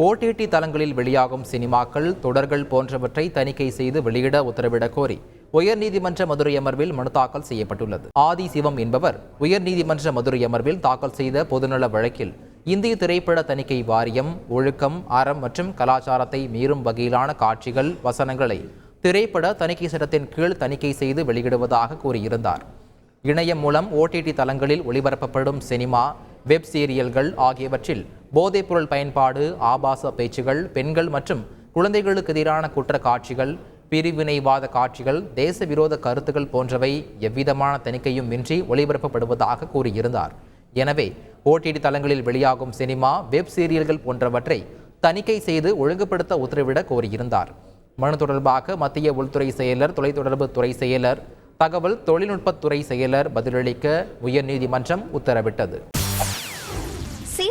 OTT தளங்களில் வெளியாகும் சினிமாக்கள் தொடர்கள் போன்றவற்றை தணிக்கை செய்து வெளியிட உத்தரவிடக் கோரி உயர்நீதிமன்ற மதுரை அமர்வில் மனு தாக்கல் செய்யப்பட்டுள்ளது. ஆதி சிவம் என்பவர் உயர்நீதிமன்ற மதுரை அமர்வில் தாக்கல் செய்த பொதுநல வழக்கில் இந்திய திரைப்பட தணிக்கை வாரியம் ஒழுக்கம் அறம் மற்றும் கலாச்சாரத்தை மீறும் வகையிலான காட்சிகள் வசனங்களை திரைப்பட தணிக்கை சட்டத்தின் கீழ் தணிக்கை செய்து வெளியிடுவதாக கூறியிருந்தார். இணையம் மூலம் ஓடிடி தளங்களில் ஒளிபரப்பப்படும் சினிமா வெப் சீரியல்கள் ஆகியவற்றில் போதைப்பொருள் பயன்பாடு ஆபாச பேச்சுகள் பெண்கள் மற்றும் குழந்தைகளுக்கு எதிரான குற்ற காட்சிகள் பிரிவினைவாத காட்சிகள் தேச விரோத கருத்துக்கள் போன்றவை எவ்விதமான தணிக்கையும் இன்றி ஒளிபரப்பப்படுவதாக கூறியிருந்தார். எனவே ஓடிடி தளங்களில் வெளியாகும் சினிமா வெப் சீரியல்கள் போன்றவற்றை தணிக்கை செய்து ஒழுங்குபடுத்த உத்தரவிட கோரியிருந்தார். மனு தொடர்பாக மத்திய உள்துறை செயலர் தொலைத்தொடர்பு துறை செயலர் தகவல் தொழில்நுட்பத்துறை செயலர் பதிலளிக்க உயர்நீதிமன்றம் உத்தரவிட்டது.